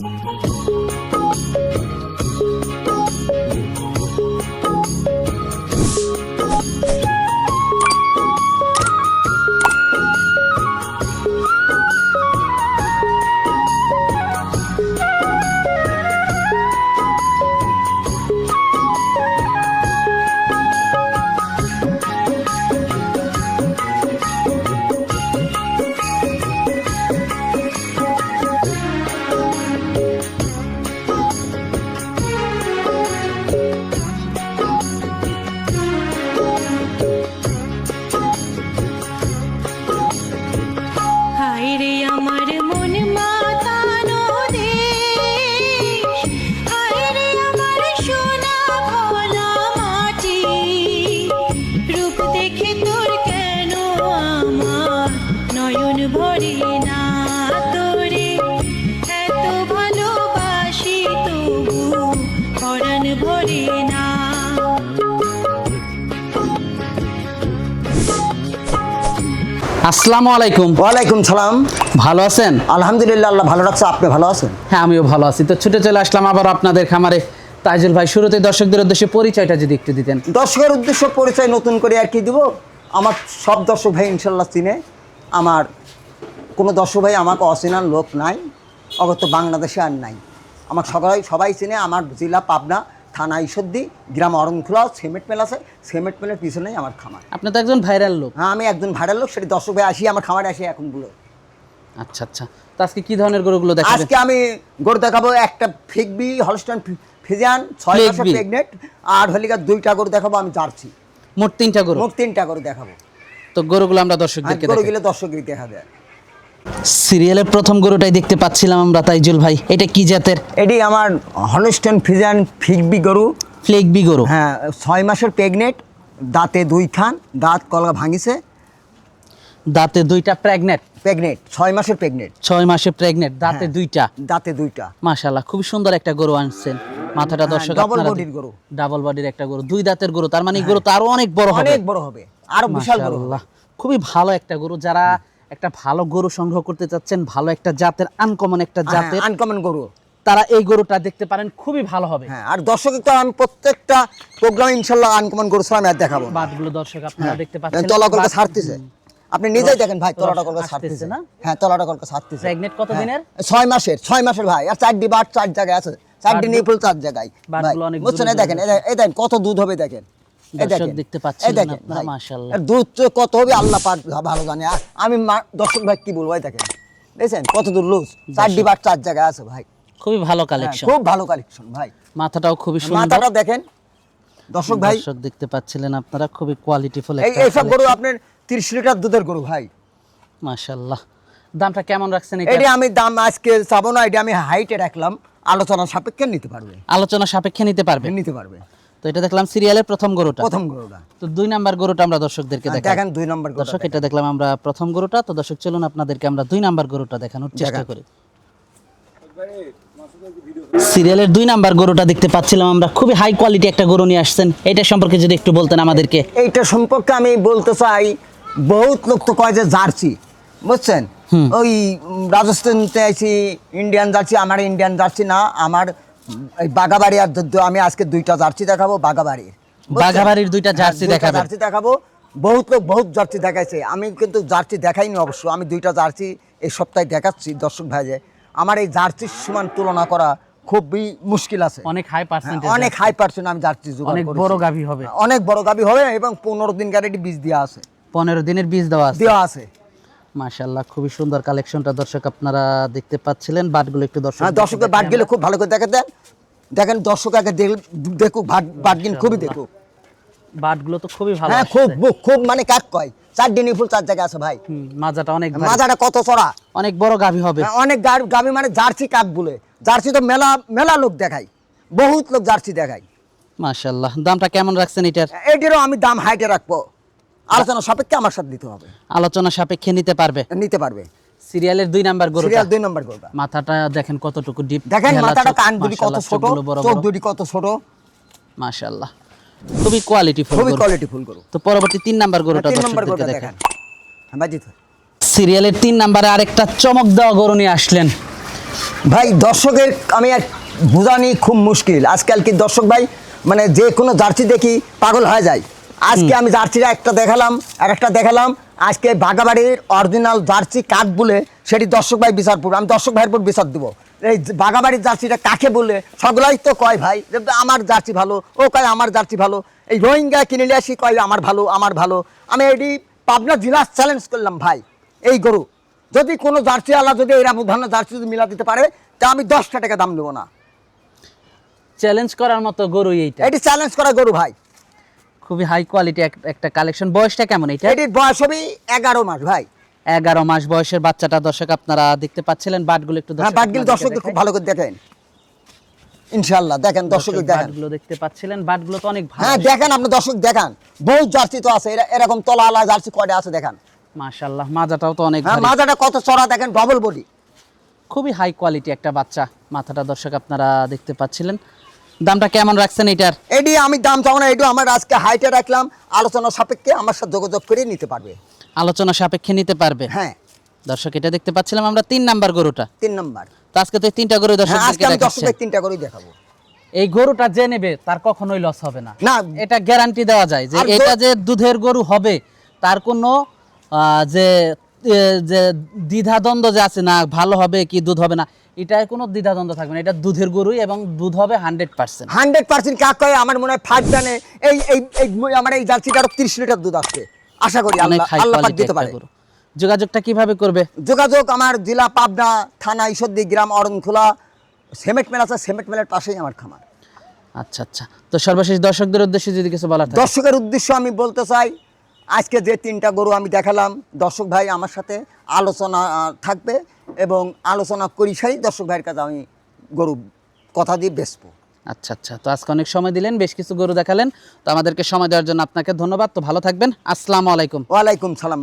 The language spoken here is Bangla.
হায় মন মাতানো আসসালামু আলাইকুম। ওয়ালাইকুম সালাম। ভালো আছেন? আলহামদুলিল্লাহ আল্লাহ ভালো রাখছে আপনি ভালো আছেন? হ্যাঁ আমিও ভালো আছি। তো ছুটে চলে আসলাম আবার আপনাদের খামারে। তাইজুল ভাই শুরুতে দর্শকদের উদ্দেশ্যে পরিচয়টা যদি একটু দিতেন। দর্শকের উদ্দেশ্য পরিচয় নতুন করে আর কি দিব? আমার সব দর্শক ভাই ইনশাল্লাহ চিনে। আমার কোনো দর্শক ভাই আমাকে অচেনার লোক নাই অগত বাংলাদেশে আর নাই। আমার সবাই সবাই চিনে আমার জেলা পাবনা। থানা ঈশ্বরদী গ্রাম অরণখোলা সিমেন্ট মেল আছে সিমেন্ট মেলের পিছনেই আমার খামার। আপনি তো একজন ভাইরাল লোক। হ্যাঁ আমি একজন ভাড়ার লোক সেটি দর্শক ভাই আসি আমার খামারে আসি এখন বলো আচ্ছা আচ্ছা। তো আজকে কি ধরনের গরুগুলো দেখাবেন? আজকে আমি গরু দেখাবো একটা ফিকবি হলস্টন ফিজিয়ান ছয় মাসের। প্রেগনেন্ট আর হলিকা দুইটা গরু দেখাবো আমি জার্সি। মোট তিনটা গরু? মোট তিনটা গরু দেখাবো। তো গরুগুলো আমরা দর্শকদেরকে গরু দেখাই। গেলে দর্শকই দেখা যায়। সিরিয়ালের প্রথম গরুটাই দেখতে পাচ্ছিলাম আমরা তাইজুল ভাই। এটা কি জাতের? এটি আমার হলস্টন ফিজিয়ান ফিকবি গরু। ফ্লেগবি গরু। হ্যাঁ ছয় মাসের প্রেগনেন্ট দাঁতে দুই খান দাঁত কলকা ভাঙিছে। দাঁতে দুইটা প্রেগনেন্ট প্রেগনেন্ট ছয় মাসের প্রেগনেন্ট ছয় মাসের প্রেগনেন্ট দাঁতে দুইটা? দাঁতে দুইটা। মাশাল্লাহ খুব সুন্দর একটা গরু আনছেন। মাথাটা হ্যাঁ, দর্শক ডাবল বডির গরু। ডাবল বডির একটা গরু দুই দাঁতের গরু তার মানে গরু তো আরও অনেক বড় হবে। অনেক বড় হবে আরও বিশাল। মাশাআল্লাহ। খুবই ভালো একটা গরু। যারা একটা ভালো গরু সংগ্রহ করতে চাচ্ছেন ভালো একটা জাতের আনকমন একটা জাতের আনকমন গরু। তারা এই গরুটা দেখতে পারেন খুবই ভালো হবে। হ্যাঁ আর দর্শকের তো আমি প্রত্যেকটা প্রোগ্রাম ইনশাল্লাহ আনকমন গরু ছাড়া আমি আর দেখাবো। বাদগুলো দর্শক আপনারা দেখতে পাচ্ছেন হ্যাঁ, তলা কলকা ছাড়তেছে। আপনি নিজেই দেখেন ভাই তলাটা কলকা ছাড়তেছে। না? হ্যাঁ তলাটা কলকা ছাড়তেছে। প্রেগনেন্ট কত হ্যাঁ, দিনের? ছয় মাসের ছয় মাসের ভাই। আর চারটি বাট চার জায়গায় আছে। চারটি নিপুল চার জায়গায়। ভাই বুঝছেন? দেখেন এই দেখেন, কত দুধ হবে দেখেন। দর্শক দেখতে পাচ্ছেন আপনারা, মাশাআল্লাহ। দুধ কত হবে আল্লাহ পাক ভালো জানে। আমি দর্শক ভাই কি বলব এই দেখেন কত দূর লুজ। বাট চার জায়গায় আছে ভাই। খুবই ভালো হ্যাঁ, কালেকশন খুব ভালো কালেকশন ভাই। মাথাটাও খুবই সুন্দর। মাথাটা দেখেন। দর্শক ভাই দর্শক দেখতে পাচ্ছিলেন আপনারা খুবই কোয়ালিটিফুল এই একটা এইসব গরু আপনার তিরিশ লিটার দুধের গরু ভাই। মাশাআল্লাহ। দামটা কেমন রাখছেন এটা? এটা আমি দাম আজকে চাবো না এটা আমি হাইটে রাখলাম। আলোচনা সাপেক্ষে নিতে পারবে। আলোচনা সাপেক্ষে নিতে পারবে। নিতে পারবে। তো এটা দেখলাম সিরিয়ালের প্রথম গরুটা। প্রথম গরুটা। তো দুই নাম্বার গরুটা আমরা দর্শকদেরকে দেখেন দুই নম্বর দর্শক এটা দেখলাম আমরা প্রথম গরুটা। তো দর্শক চলুন আপনাদেরকে আমরা দুই নাম্বার গরুটা দেখানোর চেষ্টা করি। সিরিয়ালের দুই নাম্বার গরুটা দেখতে পাচ্ছিলাম আমরা। খুবই হাই কোয়ালিটি একটা গরু নিয়ে আসছেন। এটা সম্পর্কে যদি একটু বলতেন আমাদেরকে। এইটা সম্পর্কে আমি বলতে চাই বহুত লোক তো কয় যে জার্সি বুঝছেন? ওই রাজস্থান থেকে আইছি ইন্ডিয়ান জার্সি আমার ইন্ডিয়ান জার্সি না আমার এই বাগাবাড়ি আর আমি আজকে দুইটা জার্সি দেখাবো বাগাবাড়ির? বাঘাবাড়ির দুইটা হ্যাঁ, জার্সি দেখাবেন। জার্সি দেখাবো। বহুত লোক বহুত জার্সি দেখাইছে। আমি কিন্তু জার্সি দেখাইনি অবশ্য আমি দুইটা জার্সি এই সপ্তাহে দেখাচ্ছি দর্শক ভাইজে আমার এই জার্সির সমান তুলনা করা খুবই মুশকিল আছে। অনেক হাই হ্যাঁ, পার্সেন্টেজ অনেক হাই পার্সেন্ট আমি জার্সি অনেক বড় গাভী হবে। অনেক বড় গাবি হবে এবং পনেরো দিন গ্যারেন্টি বীজ দেওয়া আছে। পনেরো দিনের বীজ দেওয়া আছে। দেওয়া আছে। মাশাআল্লাহ খুবই সুন্দর কালেকশনটা দর্শক আপনারা দেখতে পাচ্ছিলেন বাটগুলো একটু দর্শক হ্যাঁ দর্শকের বাট গেলে খুব ভালো করে দেখে দেন। দেখেন দর্শক আগে দেখুক বাট বাটগিন খুবই দেখুক। বাটগুলো তো খুবই ভালো হ্যাঁ খুব খুব মানে কাক কয়? চার দিনই ফুল চার জায়গা আছে ভাই। মাজাটা অনেক মাজাটা কত চড়া? অনেক বড় গাভী হবে। হ্যাঁ, অনেক গা- গাবি মানে জার্সি কাক বলে জার্সি তো মেলা মেলা লোক দেখায়। বহুত লোক জার্সি দেখায়। মাশাআল্লাহ দামটা কেমন রাখছেন এটার? এটারও আমি দাম হাইটে রাখব। আলোচনা সাপেক্ষে আমার সাথে দিতে হবে। আলোচনা সাপেক্ষে নিতে পারবে? নিতে পারবে। সিরিয়ালের দুই নাম্বার গরুটা। সিরিয়াল দুই নম্বর গরুটা। মাথাটা দেখেন কতটুকু ডিপ দেখেন মাথাটা কান দুটি কত ছোট চোখ দুটি কত ছোট। মাশাআল্লাহ। খুবই কোয়ালিটি ফুল খুবই কোয়ালিটি ফুল গরু। তো পরবর্তী তিন নাম্বার গরুটা তিন নম্বর দর্শকদেরকে গরুটা দেখেন দেখেন। হ্যাঁ, সিরিয়ালের তিন নাম্বারে আরেকটা চমক দেওয়া গরু নিয়ে আসলেন। ভাই দর্শকের আমি আর বোঝানি খুব মুশকিল। আজকাল কি দর্শক ভাই মানে যে কোনো জার্সি দেখি পাগল হয়ে যায়। আজকে আমি জার্সিটা একটা দেখালাম আর একটা দেখালাম আজকে বাগাবাড়ির অরিজিনাল জার্সি কাক বলে সেটি দর্শক ভাই বিচার করব আমি দর্শক ভাইয়ের উপর বিচার দেবো। এই বাগাবাড়ির জার্সিটা কাকে বলে সকলাই তো কয় ভাই আমার জার্সি ভালো ও কয় আমার জার্সি ভালো এই রোহিঙ্গা কিনে নিয়ে আসি কয় আমার ভালো আমার ভালো। আমি এটি পাবনা জেলা চ্যালেঞ্জ করলাম ভাই এই গরু। যদি কোনো জার্সি আলা যদি এরা ধরনের জার্সি যদি মিলা দিতে পারে তা আমি দশটা টাকা দাম নেব না। চ্যালেঞ্জ করার মতো গরু এইটা। এটি চ্যালেঞ্জ করা গরু ভাই। খুবই হাই কোয়ালিটি একটা কালেকশন বয়সটা কেমন এইটা এটির বয়স হবে এগারো মাস ভাই। এগারো মাস বয়সের বাচ্চাটা দর্শক আপনারা দেখতে পাচ্ছিলেন। বাটগুলো একটু হ্যাঁ দর্শক বাটগুলো দর্শকদের খুব ভালো করে দেখেন। ইনশাল্লাহ দেখেন দর্শক দর্শক দেখেন। বাটগুলো দেখতে পাচ্ছিলেন। বাটগুলো তো অনেক ভালো। হ্যাঁ দেখেন আপনি দর্শক দেখান। বহু জার্সি তো আছে এরা- এরকম তলা আলা জার্সি কয়টা আছে দেখান। মাশাআল্লাহ মাজাটাও তো অনেক হ্যাঁ মাজাটা কত চড়া দেখেন ডবল বডি খুবই হাই কোয়ালিটি একটা বাচ্চা। মাথাটা দর্শক আপনারা দেখতে পাচ্ছিলেন। দামটা কেমন রাখছেন এটার? এটি আমি দাম চাও না এটু আমার আজকে হাইটে রাখলাম। আলোচনা সাপেক্ষে আমার সাথে যোগাযোগ করে নিতে পারবে। আলোচনা সাপেক্ষে নিতে পারবে? হ্যাঁ। দর্শক এটা দেখতে পাচ্ছিলাম আমরা তিন নাম্বার গরুটা। তিন নম্বর। তো আজকে তো এই তিনটা গরু হ্যাঁ আজকে আমি দর্শকের তিনটা করেই দেখাবো। এই গরুটা যে নেবে তার কখনোই লস হবে না। না। এটা গ্যারান্টি দেওয়া যায় যে এটা যে দুধের গরু হবে তার কোনো যে যে দ্বিধাদ্বন্দ্ব যে আছে না ভালো হবে কি দুধ হবে না এটায় কোনো দ্বিধাদ্বন্দ্ব থাকবে না। এটা দুধের গরুই এবং দুধ হবে হান্ড্রেড পার্সেন্ট হান্ড্রেড পার্সেন্ট কাক কয়? আমার মনে হয় ফার্স্ট জানে এই এই এই আমার এই জার্সিটার তিরিশ লিটার দুধ আসছে। আশা করি অনেক হাই কোয়ালিটি দিতে পারে। যোগাযোগটা কীভাবে করবে? যোগাযোগ আমার জেলা পাবনা থানা ঈশ্বরদী গ্রাম অরণখোলা। সেমেট মেল আছে সেমেট মেলের পাশেই আমার খামার। আচ্ছা আচ্ছা। তো সর্বশেষ দর্শকদের উদ্দেশ্যে যদি কিছু বলার দর্শকের উদ্দেশ্য আমি বলতে চাই আজকে যে তিনটা গরু আমি দেখালাম দর্শক ভাই আমার সাথে আলোচনা থাকবে। এবং আলোচনা করি সেই দর্শক ভাইয়ের কাছে আমি গরু কথা দিয়ে বেচবো। আচ্ছা আচ্ছা। তো আজকে অনেক সময় দিলেন বেশ কিছু গরু দেখালেন। তো আমাদেরকে সময় দেওয়ার জন্য আপনাকে ধন্যবাদ। তো ভালো থাকবেন। আসসালামু আলাইকুম। ওয়ালাইকুম সালাম।